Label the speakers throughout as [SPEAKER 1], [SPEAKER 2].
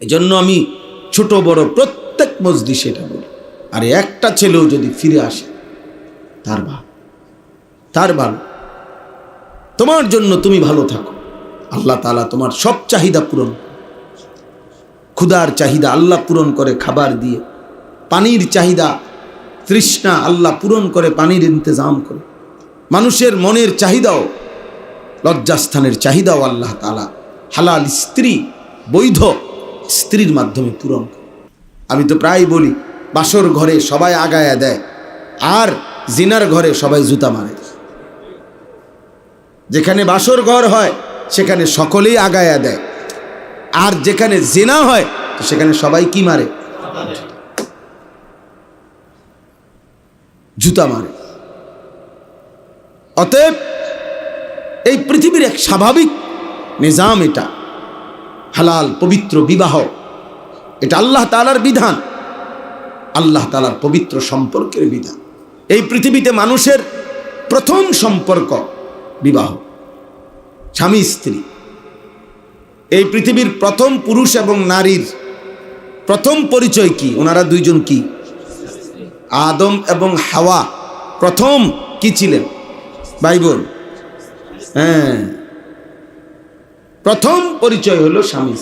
[SPEAKER 1] এজন্য আমি ছোট, বড় প্রত্যেক মসজিদ সেটা বলি। আর একটা ছেলেও যদি ফিরে আসে, তার ভালো তার ভালো তোমার জন্য তুমি ভালো থাকো। আল্লাহ তালা তোমার সব চাহিদা পূরণ করে। ক্ষুধার চাহিদা আল্লাহ পূরণ করে খাবার দিয়ে, পানির চাহিদা তৃষ্ণা আল্লাহ পূরণ করে পানির ইন্তজাম করে মানুষের মনের চাহিদাও, লজ্জাস্থানের চাহিদাও আল্লাহ তালা হালাল স্ত্রী, বৈধ স্ত্রীর মাধ্যমে পূরণ আমি তো প্রায় বলি, বাসর ঘরে সবাই আগায়া দেয়, আর জিনার ঘরে সবাই জুতা মারে। যেখানে বাসর ঘর হয়, সেখানে সকলেই আগায়া দেয়। আর যেখানে জেনা হয়, সেখানে সবাই কি মারে? জুতা মারে। অতএব, এই পৃথিবীর এক স্বাভাবিক নিজাম এটা। হালাল, পবিত্র বিবাহ। এটা আল্লাহ তালার বিধান। আল্লাহ তালার পবিত্র সম্পর্কের বিধান। এই পৃথিবীতে মানুষের প্রথম সম্পর্ক বিবাহ। স্বামী, স্ত্রী। এই পৃথিবীর প্রথম পুরুষ এবং নারীর প্রথম পরিচয় কি? ওনারা দুইজন কি? আদম এবং হাওয়া। প্রথম কি ছিলেন? বাইবল হ্যাঁ। প্রথম পরিচয় হলো স্বামী।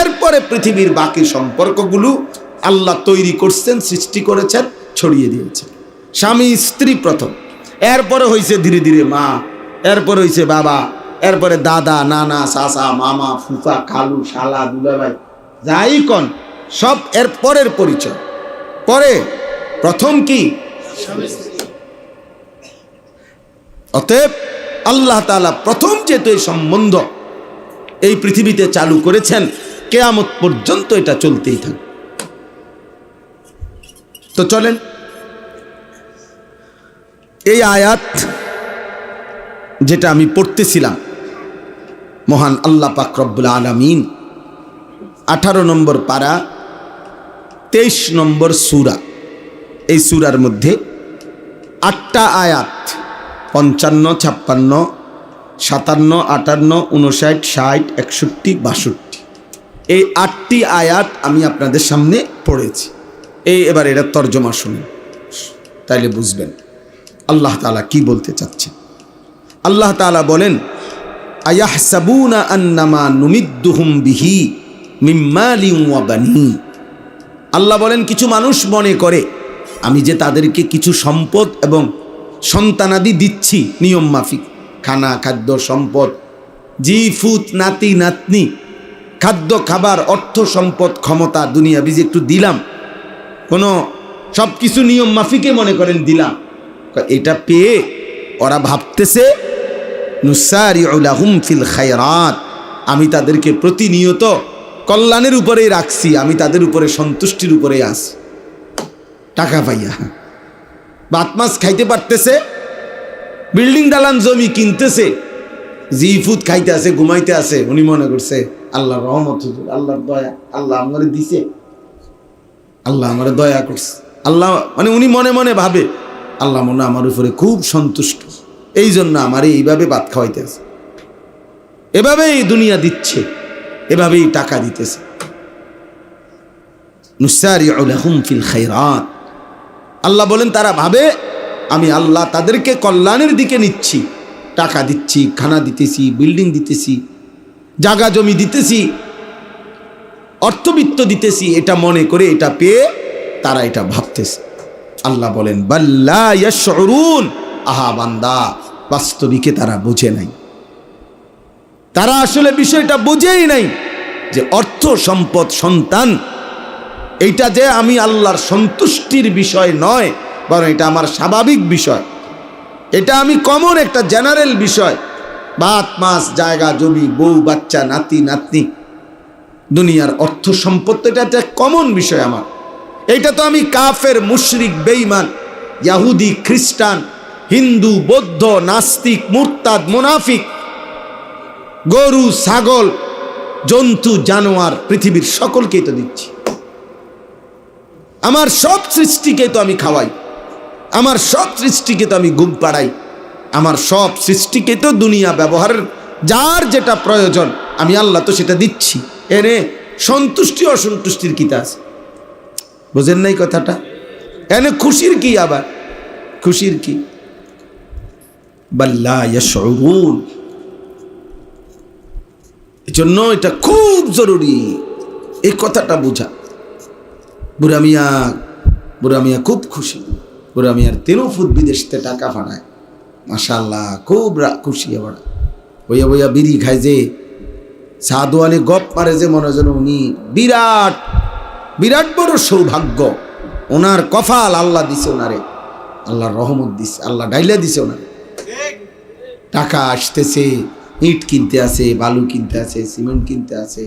[SPEAKER 1] এরপরে পৃথিবীর বাকি সম্পর্কগুলো আল্লাহ তৈরি করছেন সৃষ্টি করেছেন ছড়িয়ে দিয়েছেন। স্বামী স্ত্রী প্রথম। এরপরে হয়েছে ধীরে ধীরে মা এরপরে হয়েছে বাবা এরপরে দাদা নানা সাসা মামা ফুফা খালু শালা দুলাভাই যাই কন সব এর পরের পরিচয়। পরে প্রথম কি? অতএব আল্লাহ তাআলা প্রথম যেহেতু এই সম্বন্ধ এই পৃথিবীতে চালু করেছেন, কেয়ামত পর্যন্ত এটা চলতেই থাকবে তো চলেন, এই আয়াত যেটা আমি পড়তেছিলাম, মহান আল্লাহ পাক রব্বুল আলামিন, আঠারো নম্বর পারা, তেইশ নম্বর সুরা, এই সুরার মধ্যে আটটা আয়াত, পঞ্চান্ন, ছাপ্পান্ন সাতান্ন, আটান্ন, উনষাট, ষাট, একষট্টি, বাষট্টি। এই আটটি আয়াত আমি আপনাদের সামনে পড়েছি। এই এবার এটা তর্জমা শুনুন। তাইলে বুঝবেন আল্লাহ তাআলা কি বলতে চাচ্ছেন। আল্লাহ তাআলা বলেন, আয়াহসাবুনা আন্নামা নুমিদ্দুহুম বিহি বানিন আল্লাহ বলেন, কিছু মানুষ মনে করে, আমি যে তাদেরকে কিছু সম্পদ এবং সন্তানাদি দিচ্ছি, নিয়ম মাফিক। খানা, খাদ্য সম্পদ। জি ফুত, নাতি, নাতনি, খাদ্য, খাবার, অর্থ সম্পদ, ক্ষমতা দুনিয়া বিজে একটু দিলাম, কোনো সব কিছু নিয়ম মাফিকে মনে করেন দিলাম। এটা পেয়ে ওরা ভাবতেছে ফিল খায়রাত, আমি তাদেরকে প্রতিনিয়ত কল্যাণের উপরেই রাখছি, আমি তাদের উপরে সন্তুষ্টির উপরে আছি। টাকা পাইয়া। বাত মাছ খাইতে পারতেছে বিল্ডিং দালান জমি কিনতেছে, জি ফুড খাইতে আছে, ঘুমাইতে আছে, উনি মনে করছে আল্লাহ রহমত আল্লাহর দয়া, আল্লাহ আমারে দিছে, আল্লাহ আমারে দয়া করছে, আল্লাহ মানে উনি মনে মনে ভাবে, আল্লাহ মনে আমার উপরে খুব সন্তুষ্ট এই জন্য আমার এইভাবে ভাত খাওয়াইতে আছে, এভাবেই দুনিয়া দিচ্ছে, এভাবেই টাকা দিতেছে। নুসারিউলাহুম ফিল খায়রাত। আল্লাহ বলেন, তারা ভাবে আমি আল্লাহ তাদেরকে কল্যাণের দিকে নিচ্ছি। টাকা দিচ্ছি, খানা দিতেছি, বিল্ডিং দিতেছি, জাগা জমি দিতেছি, অর্থবিত্ত দিতেছি, এটা মনে করে এটা পেয়ে তারা এটা ভাবতেছে। আল্লাহ বলেন বাল্লা ইয়াশউরুন। আহা বান্দা, বাস্তবিকে তারা বোঝে নাই। তারা আসলে বিষয়টা বোঝেই নাই যে অর্থ সম্পদ সন্তান, এইটা যে আমি আল্লাহর সন্তুষ্টির বিষয় নয় বরং এটা আমার স্বাভাবিক বিষয়। এটা আমি কমন একটা জেনারেল বিষয়। ভাত মাছ, জায়গা, জমি, বউ, বাচ্চা, নাতি, নাতনি। দুনিয়ার অর্থ সম্পদ এটা একটা কমন বিষয় আমার। এটা তো আমি কাফের, মুশরিক বেইমান ইয়াহুদি, খ্রিস্টান, হিন্দু, বৌদ্ধ, নাস্তিক, মুরতাদ, মুনাফিক, গরু, ছাগল, জন্তু, জানোয়ার, পৃথিবীর সকলকেই তো দিচ্ছি। আমার সব সৃষ্টিকে তো আমি খাওয়াই। আমার সব সৃষ্টিকে তো আমি ঘুম পাড়াই। আমার সব সৃষ্টিকে তো দুনিয়া ব্যবহারের যার যেটা প্রয়োজন, আমি আল্লাহ তো সেটা দিচ্ছি। এনে সন্তুষ্টি অসন্তুষ্টির কিতা আছে? বোঝেন নাই কথাটা? এনে খুশির কি আবার? খুশির কি? বাল্লা ইয়াশউরুন। এজন্য এটা খুব জরুরি। এই কথাটা বোঝা। বুড়া মিয়া বুড়া মিয়া খুব খুশি। বুড়া আর তেরো ফুট বিদেশতে টাকা ফাড়ায় মাশাল্লাহ খুব খুশি আবার বইয়া বইয়া বিড়ি খায় যে, সাধু আলী গপ মারে যে মনে যেন উনি বিরাট বিরাট বড় সৌভাগ্য। ওনার কফাল আল্লাহ দিছে ওনারে। আল্লাহর রহমত দিছে, আল্লাহ ডাইলে দিছে ওনারে। টাকা আসতেছে, ইট কিনতে আছে, বালু কিনতে আছে, সিমেন্ট কিনতে আছে,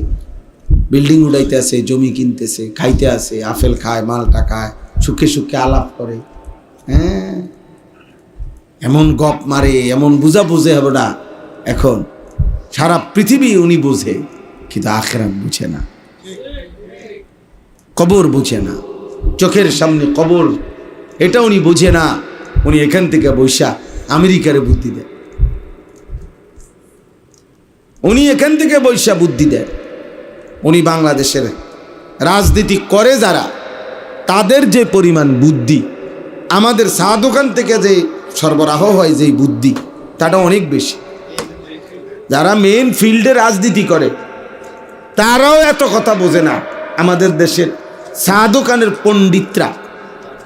[SPEAKER 1] বিল্ডিং উড়াইতে আছে, জমি কিনতেছে, খাইতে আছে, আপেল খায় মালটা খায় সুখে সুখে আলাপ করে। হ্যাঁ? এমন গপ মারে, এমন বুঝা বুঝে হবে না। এখন, সারা পৃথিবী উনি বুঝে, কিন্তু আখেরাত বুঝে না। কবর বুঝে না। চোখের সামনে কবর, এটা উনি বুঝে না। উনি এখান থেকে বৈশা আমেরিকারে বুদ্ধি দেয়। উনি এখান থেকে বৈশা বুদ্ধি দেয়। উনি বাংলাদেশের রাজনীতি করে যারা, তাদের যে পরিমাণ বুদ্ধি আমাদের চা দোকান থেকে যে সরবরাহ হয় যে বুদ্ধি, তাটা অনেক বেশি। যারা মেন ফিল্ডে রাজনীতি করে, তারাও এত কথা বোঝে না। আমাদের দেশের চা দোকানের পণ্ডিতরা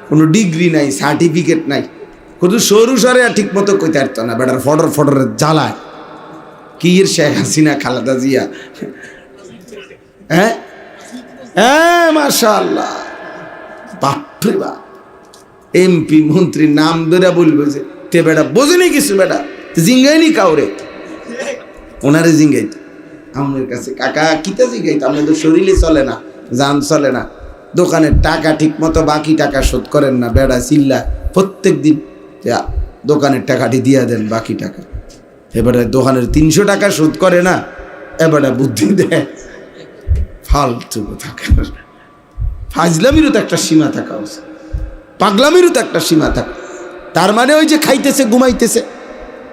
[SPEAKER 1] কোনো ডিগ্রি নাই সার্টিফিকেট নাই, শুধু সরু সরে ঠিক মতো কইতে পারতো না, বেটার ফডর ফডরের জ্বালায়। কি এর শেখ হাসিনা, খালেদা জিয়া? হ্যাঁ? হ্যাঁ মাশাল্লাহ বাপরে বাপ। এমপি মন্ত্রী নাম ধরে বলবে যে, তে বেটা বোঝেনি কিছু বেটা? জিঙ্গাইনি কাউরে? ওনারে জিঙ্গাইত। আমাদের কাছে, কাকা, কিতা জিঙ্গাইত? আমাদের শরীরে চলে না, যান চলে না। দোকানের টাকা ঠিক মতো বাকি টাকা শোধ করেন না, বেড়া চিল্লা প্রত্যেক দিন দোকানের টাকাটি দিয়া দেন বাকি টাকা। এবারে দোকানের তিনশো টাকা শোধ করে না, এবারে বুদ্ধি দেয়, ফালতু থাকার ফাজলামিরও তো একটা সীমা থাকা উচিত। পাগলামিরও তো একটা সীমা থাকা। তার মানে ওই যে খাইতেছে, ঘুমাইতেছে।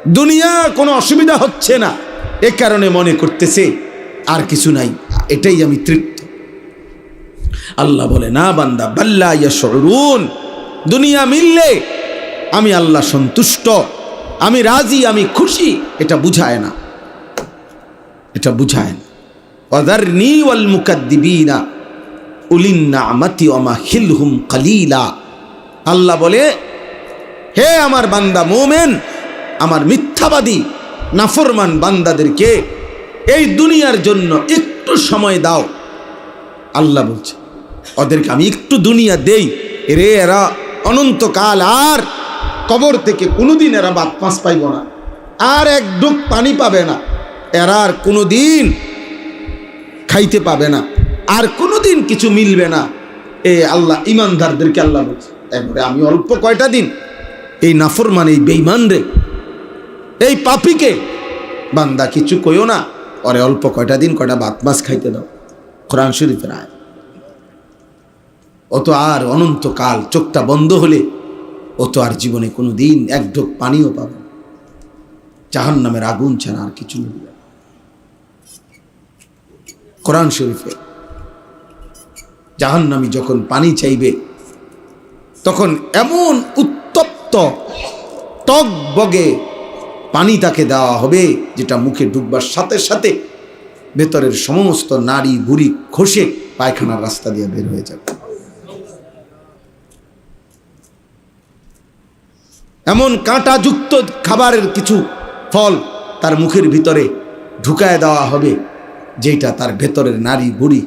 [SPEAKER 1] দুনিয়া কোনো অসুবিধা হচ্ছে না। এ কারণে মনে করতেছে, আর কিছু নাই। এটাই আমি তৃপ্ত। আল্লাহ বলে, না বান্দা, বাল্লা ইয়াশউরুন। দুনিয়া মিললে আমি আল্লাহ সন্তুষ্ট। আমি রাজি, আমি খুশি। এটা বুঝায় না। এটা বুঝায় না। ওয়াদারনি ওয়াল মুকাদ্দিবিনা। উলিন নামাতি ওমা হিলহুম কালিলা। আল্লাহ বলে, হে আমার বান্দা মোমেন, আমার মিথ্যাবাদী, নাফরমান বান্দাদেরকে এই দুনিয়ার জন্য একটু সময় দাও। আল্লাহ বলছে, ওদেরকে আমি একটু দুনিয়া দেই। রে এরা অনন্তকাল আর কবর থেকে কোনোদিন এরা বাদ পাঁচ পাইব না। আর এক ডুব পানি পাবে না। এরা আর কোনোদিন খাইতে পাবে না। আর কোনোদিন কিছু মিলবে না। এ আল্লাহ, ইমানদারদেরকে আল্লাহ বলছে। একবারে আমি অল্প কয়টা দিন এই নাফরমান এই বেইমান রে এই পাপিকে বান্দা কিছু কইও না পরে অল্প কয়টা দিন কয়টা বাত মাছ খাইতে দাও কোরআন শরীফের আয় ও তো আর অনন্তকাল চোখটা বন্ধ হলে ও তো আর জীবনে কোনো দিন এক ঢোক পানিও পাবে। জাহান নামের আগুন ছাড়া আর কিছু মিলবে না। কোরআন শরীফে জাহান্নামী যখন পানি চাইবে তখন এমন উত্তপ্ত টক বগে পানি তাকে দেওয়া হবে, যেটা মুখে ঢুকবার সাথে সাথে ভেতরের সমস্ত নারী বুড়ি খসে পায়খানার রাস্তা দিয়ে বের হয়ে যাবে এমন কাঁটাযুক্ত খাবারের কিছু ফল তার মুখের ভিতরে ঢুকায় দেওয়া হবে, যেটা তার ভেতরের নারী বুড়ি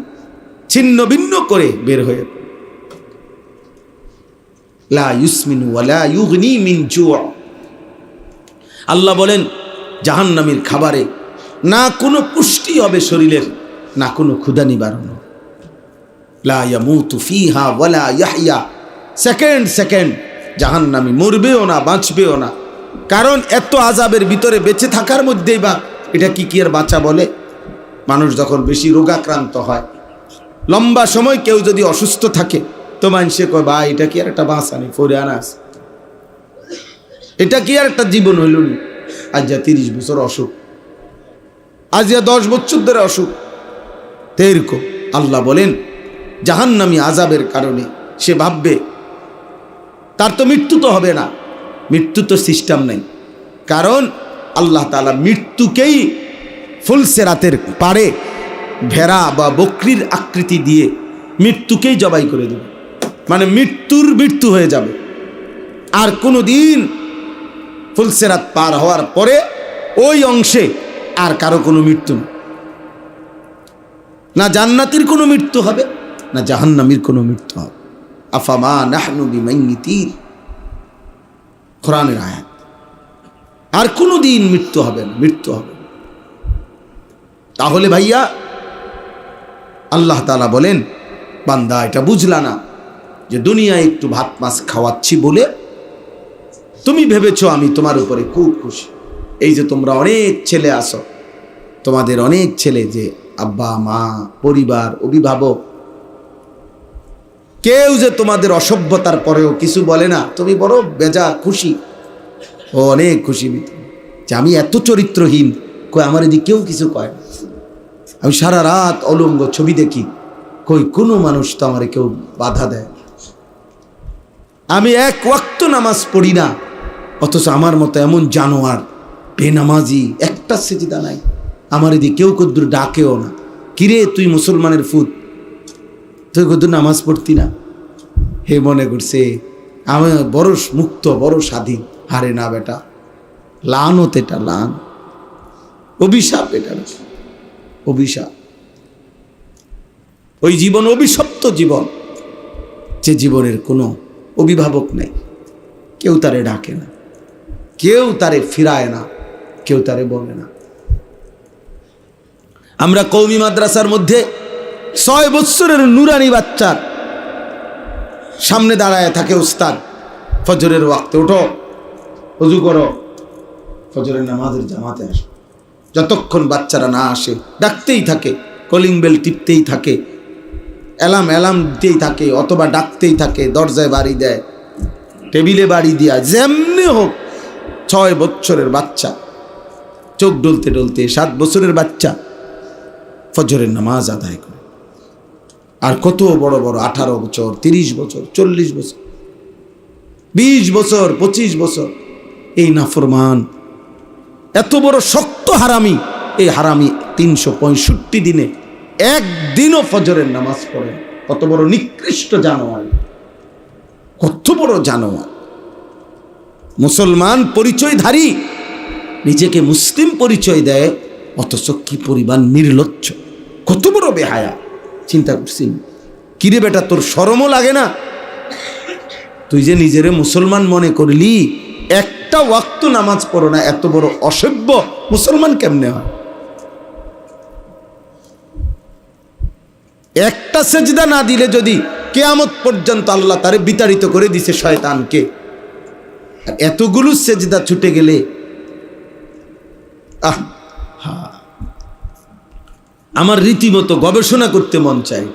[SPEAKER 1] ছিন্ন ভিন্ন করে বের হয়ে। লা আল্লাহ বলেন, জাহান্নামীর খাবারে না কোনো পুষ্টি হবে শরীরের, না কোনো ক্ষুধা নিবারণ। লা সেকেন্ড সেকেন্ড, জাহান্নামী মরবেও না, বাঁচবেও না। কারণ এত আজাবের ভিতরে বেঁচে থাকার মধ্যেই বা এটা কি কি আর বাঁচা বলে? মানুষ যখন বেশি রোগাক্রান্ত হয়, লম্বা সময় কেউ যদি অসুস্থ থাকে তো মানুষে কয় বা এটা কি আর একটা বাঁচানি ফরে আনাস এটা কি আর একটা জীবন হইল নি? আজ যা তিরিশ বছর অসুখ। আজ যা দশ বছর ধরে অসুখ। তো এরকম আল্লাহ বলেন, জাহান্নামী আজাবের কারণে। সে ভাববে, তার তো মৃত্যু তো হবে না। মৃত্যু তো সিস্টেম নেই। কারণ আল্লাহ তালা মৃত্যুকেই ফুলসেরাতের পারে, ভেড়া বা বকরির আকৃতি দিয়ে মৃত্যুকেই জবাই করে দেবে। মানে মৃত্যুর মৃত্যু হয়ে যাবে। আর কোনো দিন ফুলসেরাত পার হওয়ার পরে ওই অংশে আর কারও কোনো মৃত্যু না জান্নাতির কোনো মৃত্যু হবে, না জাহান্নামির কোনো মৃত্যু হবে। আফামা নাহনু বিমাইতির কোরআনের আয়াত। আর কোনো দিন মৃত্যু হবে না, মৃত্যু হবে তাহলে ভাইয়া, আল্লাহ তালা বলেন, বান্দা এটা বুঝলা না। যে দুনিয়ায় একটু ভাত মাছ খাওয়াচ্ছি বলে তুমি ভেবেছ আমি তোমার উপরে খুব খুশি এই যে তোমরা অনেক ছেলে আসো তোমাদের অনেক ছেলে যে আব্বা, মা, পরিবার, অভিভাবক, কেউ যে তোমাদের অসভ্যতার পরেও কিছু বলে না, তুমি বড় বেজা খুশি ও, অনেক খুশি। যে আমি এত চরিত্রহীন, কই আমার এদিকে কেউ কিছু কয় না আমি সারা রাত অলঙ্গ ছবি দেখি, কই কোনো মানুষ তো আমার কেউ বাধা দেয়। আমি এক ওয়াক্ত নামাজ পড়ি না, অথচ আমার মতো এমন জানোয়ার, বেনামাজি, একটা সেজিদা নাই। আমার এদিকে কেউ কদ্দুর ডাকেও না। কিরে তুই মুসলমানের ফুত? তুই কদ্দুর নামাজ পড়তি না? হে মনে করছে, আমি বড় মুক্ত বড় স্বাধীন। হারে না বেটা, লানত এটা লান। অভিশাপ এটা অভিশাপ। ওই জীবন অভিশপ্ত জীবন, যে জীবনের কোনো অভিভাবক নেই। কেউ তারে ডাকে না। কেউ তারে ফিরায় না। কেউ তারে বলে না। আমরা কৌমি মাদ্রাসার মধ্যে ছয় বৎসরের নুরানি বাচ্চার সামনে দাঁড়ায় থাকে উস্তাদ, ফজরের ওয়াক্তে। ওঠো অজু করো, ফজরের নামাজের জামাতে আসো। যতক্ষণ বাচ্চারা না আসে, ডাকতেই থাকে, কলিং বেল টিপতেই থাকে। অ্যালাম অ্যালাম দিতেই থাকে, অথবা ডাকতেই থাকে, দরজায় বাড়ি দেয়, টেবিলে বাড়ি দিয়া, যেমনি হোক, ছয় বছরের বাচ্চা, চোখ ডলতে ডলতে, সাত বছরের বাচ্চা, ফজরের নামাজ আদায় করে। আর কত বড় বড়, আঠারো বছর, তিরিশ বছর, চল্লিশ বছর, বিশ বছর, পঁচিশ বছর, এই নাফরমান, এত বড় শক্ত হারামি, এই হারামি তিনশো পঁয়ষট্টি দিনে একদিনও ফজরের নামাজ পড়ে কত বড় নিকৃষ্ট জানোয়ার। কত বড় জানোয়ার। মুসলমান পরিচয়ধারী। নিজেকে মুসলিম পরিচয় দেয়, অথচ কি পরিমাণ নির্লজ্জ। কত বড় বেহায়া। চিন্তা করছি কিরে বেটা, তোর সরমও লাগে না? তুই যে নিজেরে মুসলমান মনে করলি, একটা ওয়াক্ত নামাজ পড়ো না, এত বড় অসভ্য। মুসলমান কেমনে হয়? একটা সেজদা না দিলে যদি কেয়ামত পর্যন্ত আল্লাহ তারে বিতাড়িত করে দিছে শয়তানকে। আর এতগুলো সেজদা ছুটে গেলে, আহ আমার রীতিমতো গবেষণা করতে মন এটা।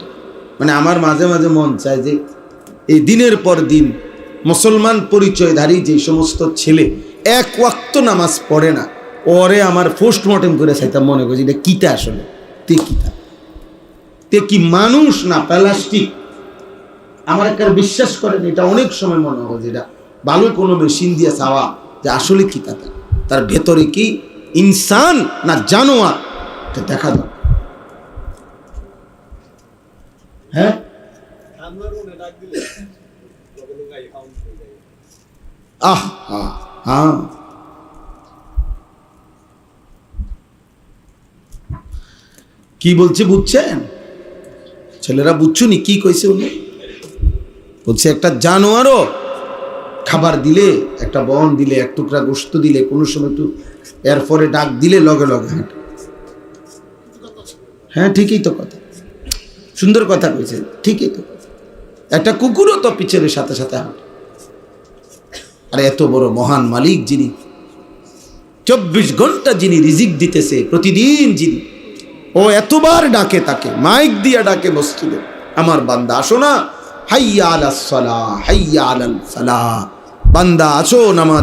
[SPEAKER 1] মানে আমার মাঝে মাঝে মন চায় যে এই দিনের পর দিন মুসলমান পরিচয়ধারী যে সমস্ত ছেলে এক ওয়াক্ত নামাজ পড়ে না ওরে আমার পোস্টমর্টেম করে চাইতাম মনে করছি এটা কিতা আসলে? তে কিতা কি মানুষ না প্লাস্টিক? আমার একটা বিশ্বাস করেন, এটা অনেক সময় মনে হয় যেটা ভালো কোনো মেশিন দিয়ে চাওয়া, যে আসলে কি তা তার ভেতরে কি ইনসান না জানোয়ার? এটা দেখা দাও হ্যাঁ? আহ হ্যাঁ হ্যাঁ। কি বলছে, বুঝছেন? ছেলেরা বুঝছুনি কি কইছে উনি? বলছে, একটা জানোয়ারও খাবার দিলে, একটা বন দিলে, এক টুকরা গোস্ত দিলে, কোনো সময় একটু এরপরে ডাক দিলে লগে লগে হাঁটে। হ্যাঁ ঠিকই তো কথা। সুন্দর কথা কইছে, ঠিকই তো। একটা কুকুরও তো পিছনের সাথে সাথে হাঁটে। আর এত বড় মহান মালিক যিনি, চব্বিশ ঘণ্টা যিনি রিজিক দিতেছে, প্রতিদিন যিনি ও এতবার ডাকে তাকে, মাইক দিয়া ডাকে মসজিদে। আমার বান্দা, আসো না। হাইয়া আলাস সালাহ, হাইয়া আলাল সালাহ। বান্দা আছো নামাজ